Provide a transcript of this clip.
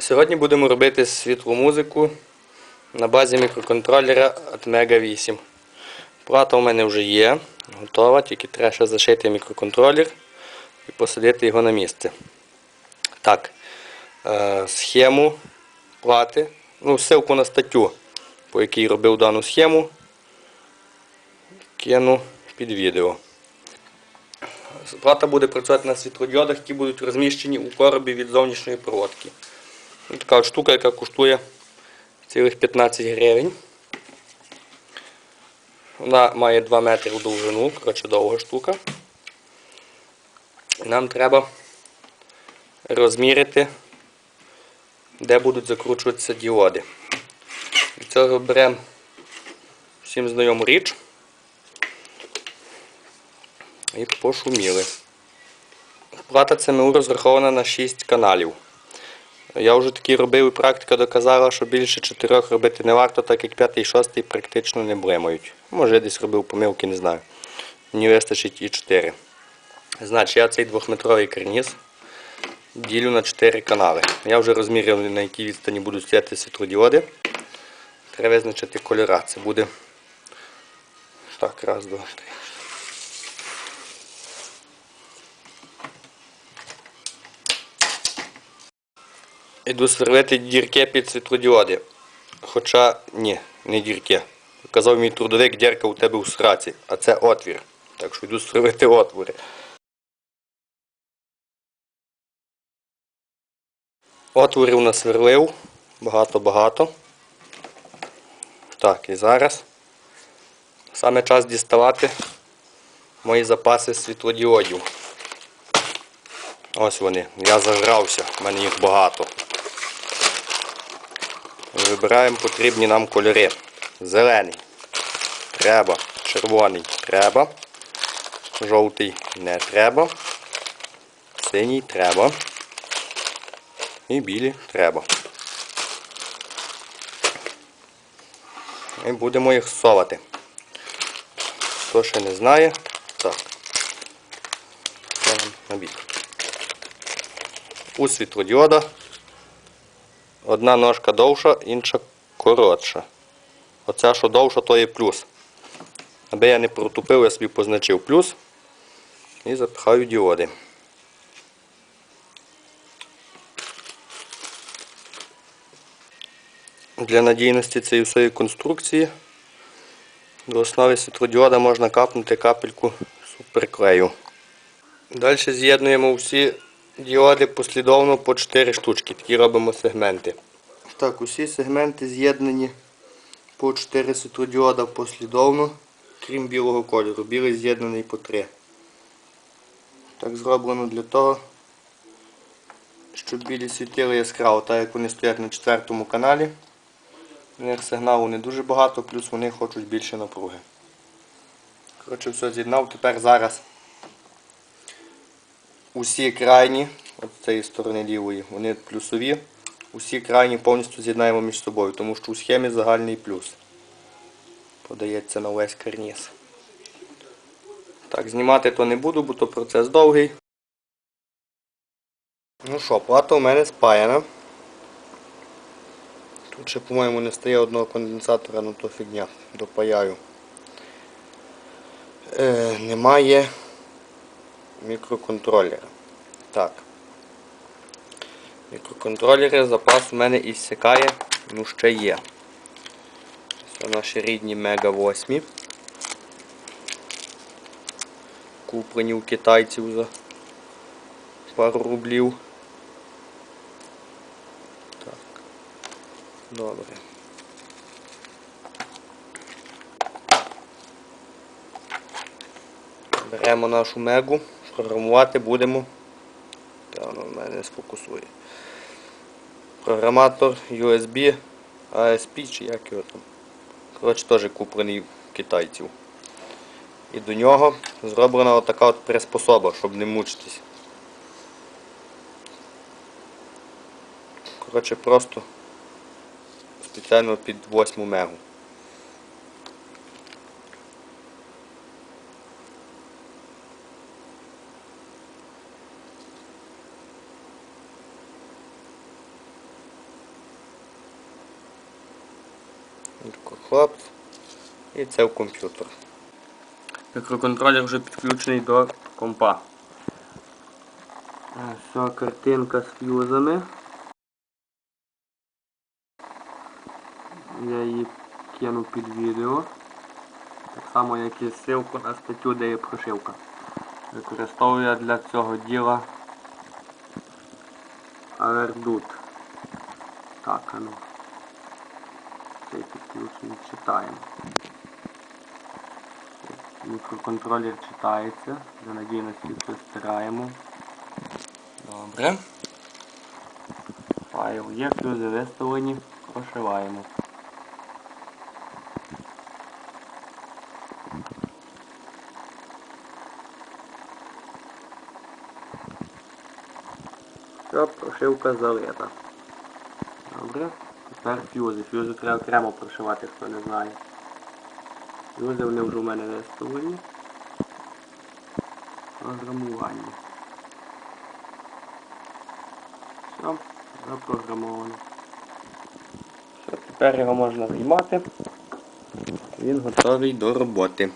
Сьогодні будемо робити світлу музику на базі мікроконтролера Atmega 8. Плата у мене вже є, готова, тільки треба ще зашити мікроконтролер і посадити його на місце. Так, е, схему плати, ну, ссылку на статтю, по якій робив дану схему, кину під відео. Плата буде працювати на світлодіодах, які будуть розміщені у коробі від зовнішньої проводки. Така от штука, яка коштує цілих 15 гривень. Вона має 2 метри в довжину, коротше довга штука. І Нам треба розмірити, де будуть закручуватися діоди. Для цього беремо всім знайому річ і пошуміли. Плата ЦМУ розрахована на 6 каналів. Я вже такі робив і практика доказала, що більше чотирьох робити не варто, так як п'ятий і шостий практично не блимають. Може я десь робив помилки, не знаю. Мені вистачить і 4. Значить, я цей двохметровий карніз ділю на 4 канали. Я вже розміряв, на якій відстані будуть стояти світлодіоди. Треба визначити кольора. Це буде так, раз, два, три. Іду сверлити дірки під світлодіоди. Хоча ні, не дірки. Казав мій трудовик, дірка у тебе у сраці, а це отвір. Так що йду сверлити отвори. Отворів насверлив. Багато-багато. Так, і зараз. Саме час діставати мої запаси світлодіодів. Ось вони. Я загрався, в мене їх багато. Вибираємо потрібні нам кольори. Зелений. Треба. Червоний треба. Жовтий не треба. Синій треба. І білі треба. І будемо їх совати. Хто ще не знає, так. Ставимо на бік. У світлодіода одна ножка довша, інша коротша. Оця, що довша, то є плюс. Аби я не протупив, я собі позначив плюс і запихаю діоди. Для надійності цієї всієї конструкції до основи світлодіода можна капнути капельку суперклею. Далі з'єднуємо всі діоди послідовно по 4 штучки. Такі робимо сегменти. Так, усі сегменти з'єднані по 4 світлодіода послідовно, крім білого кольору. Білий з'єднаний по 3. Так зроблено для того, щоб білі світили яскраво, так як вони стоять на четвертому каналі. У них сигналу не дуже багато, плюс вони хочуть більше напруги. Коротше, все з'єднав. Тепер зараз усі крайні, от цієї сторони лівої, вони плюсові. Усі крайні повністю з'єднаємо між собою, тому що у схемі загальний плюс. Подається на весь карніз. Так, знімати то не буду, бо то процес довгий. Ну що, плата у мене спаяна. Тут ще, по-моєму, не стає одного конденсатора, ну то фігня, допаяю. Е, немає мікроконтролера. Так. Мікроконтролери, запас у мене ісякає, ну ще є. Це наші рідні Мега 8. Куплені у китайців за пару рублів. Так. Добре. Беремо нашу мегу, програмувати будемо. Та воно в мене сфокусує. Програматор USB ASP чи як його там. Коротше, теж куплений в китайців. І до нього зроблена отака от приспособа, щоб не мучитись. Коротше, просто спеціально під 8 мегу. Хлоп. І це в комп'ютер. Мікроконтролер вже підключений до компа. Е, Все, картинка з фьюзами. Я її кину під відео. Так само як і ссылку на статтю, де є прошивка. Використовую я для цього діла Авердут. Так, а ну. Цей підключений читаємо. Мікроконтролер читається. Для надійності все стираємо. Добре. Файл є, фюзи виставлені, прошиваємо. Все, прошивка залита. Добре. Тепер фюзи. Фюзи треба окремо прошивати, хто не знає. Фюзи вони вже у мене виставлені. Програмування. Все, запрограмовано. Все, тепер його можна виймати. Він готовий до роботи.